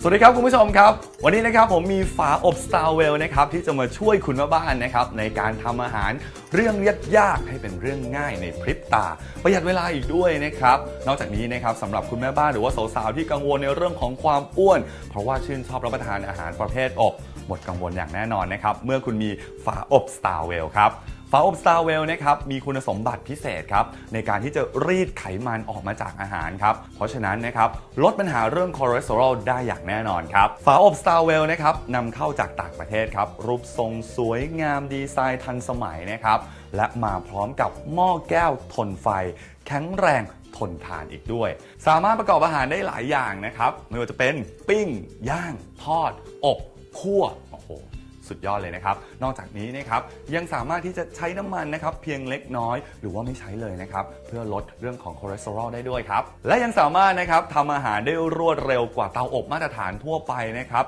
สวัสดีครับคุณผู้ชมครับ วันนี้นะครับผมมีฝาอบ Star w e l l นะครับที่จะมาช่วยคุณแม่บ้านนะครับในการทำอาหารเรื่องยากๆให้เป็นเรื่องง่ายในพริบตา ประหยัดเวลาอีกด้วยนะครับนอกจากนี้นะครับสำหรับคุณแม่บ้านหรือว่าสาวๆที่กังวลในเรื่องของความอ้วน เพราะว่าชื่นชอบรับประทานอาหารประเภทอบหมดกังวลอย่างแน่นอนนะครับเมื่อคุณมีฝาอบ Star w e l l ครับ ฝาอบ Star w e l l นะครับมีคุณสมบัติพิเศษครับในการที่จะรีดไขมันออกมาจากอาหารครับเพราะฉะนั้นนะครับลดปัญหาเรื่องคอเลสเตอรอลได้อย่างแน่นอนครับฝาอบ Star w e l l นะครับนำเข้าจากต่างประเทศครับรูปทรงสวยงามดีไซน์ทันสมัยนะครับและมาพร้อมกับหม้อแก้วทนไฟ แข็งแรงทนทานอีกด้วย สามารถประกอบอาหารได้หลายอย่างนะครับไม่ว่าจะเป็นปิ้ง ย่าง ทอด อบคั่วโอ้โห สุดยอดเลยนะครับ นอกจากนี้นะครับยังสามารถที่จะใช้น้ำมันนะครับเพียงเล็กน้อย หรือว่าไม่ใช้เลยนะครับ เพื่อลดเรื่องของคอเลสเตอรอลได้ด้วยครับ และยังสามารถนะครับทำอาหารได้รวดเร็วกว่าเตาอบมาตรฐานทั่วไปนะครับ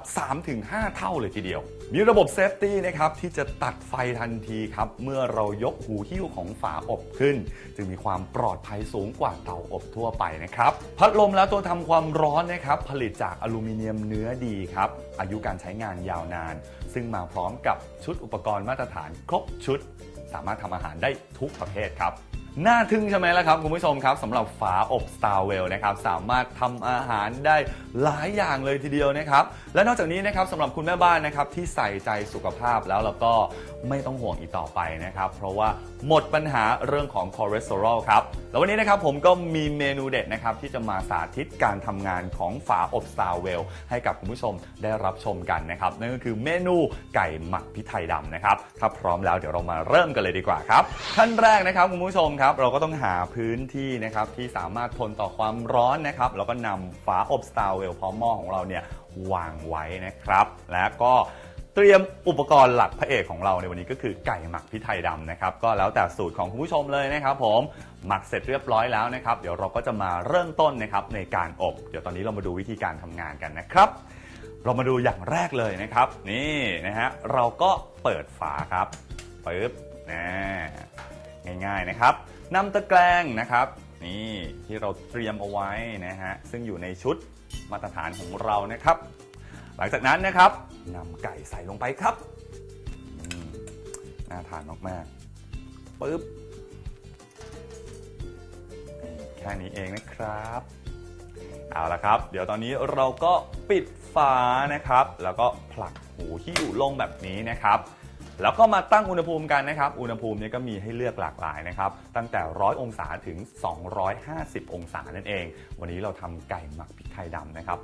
3-5 เท่าเลยทีเดียว มีระบบเซฟตี้นะครับที่จะตัดไฟทันทีครับ เมื่อเรายกหูหิ้วของฝาอบขึ้น จึงมีความปลอดภัยสูงกว่าเตาอบทั่วไปนะครับพัดลมและตัวทำความร้อนนะครับผลิตจากอลูมิเนียมเนื้อดีครับอายุการใช้งานยาวนาน ซึ่งมาพร้อมกับชุดอุปกรณ์มาตรฐานครบชุด สามารถทำอาหารได้ทุกประเภทครับ น่าทึ่งใช่ไหมล่ะครับ คุณผู้ชมครับสำหรับฝาอบ Star w e l l นะครับสามารถทำอาหารได้หลายอย่างเลยทีเดียวนะครับ และนอกจากนี้นะครับสำหรับคุณแม่บ้านนะครับที่ใส่ใจสุขภาพแล้วแล้วก็ไม่ต้องห่วงอีกต่อไปนะครับ เพราะว่าหมดปัญหาเรื่องของคอเลสเตอรอลครับแล้ววันนี้นะครับผมก็มีเมนูเด็ดนะครับที่จะมาสาธิตการทำงานของฝาอบ Star w e l l ให้กับคุณผู้ชมได้รับชมกันนะครับนั่นก็คือเมนูไก่หมักพริกไทยดำนะครับถ้าพร้อมแล้วเดี๋ยวเรามาเริ่มกันเลยดีกว่าครับขั้นแรกนะครับคุณผู้ชมครับเราก็ต้องหาพื้นที่นะครับที่สามารถทนต่อความร้อนนะครับแล้วก็นำฝาอบ Star w e l l พร้อมหม้อของเราเนี่ยวางไว้นะครับ และก็เตรียมอุปกรณ์หลักพระเอกของเราในวันนี้ก็คือไก่หมักพริกไทยดำนะครับ ก็แล้วแต่สูตรของคุณผู้ชมเลยนะครับ ผมหมักเสร็จเรียบร้อยแล้วนะครับ เดี๋ยวเราก็จะมาเริ่มต้นนะครับในการอบ เดี๋ยวตอนนี้เรามาดูวิธีการทำงานกันนะครับ เรามาดูอย่างแรกเลยนะครับ นี่นะฮะเราก็เปิดฝาครับปึ๊บนะ ง่ายๆนะครับนำตะแกรงนะครับ นี่ที่เราเตรียมเอาไว้นะฮะซึ่งอยู่ในชุดมาตรฐานของเรานะครับ หลังจากนั้นนะครับนำไก่ใส่ลงไปครับน่าทานมากๆปึ๊บแค่นี้เองนะครับเอาละครับ เดี๋ยวตอนนี้เราก็ปิดฝานะครับ แล้วก็ผลักหูที่อยู่ลงแบบนี้นะครับ แล้วก็มาตั้งอุณหภูมิกันนะครับ อุณหภูมินี้ก็มีให้เลือกหลากหลายนะครับ ตั้งแต่ 100 องศาถึง 250 องศานั่นเอง วันนี้เราทำไก่หมักพริกไทยดำนะครับ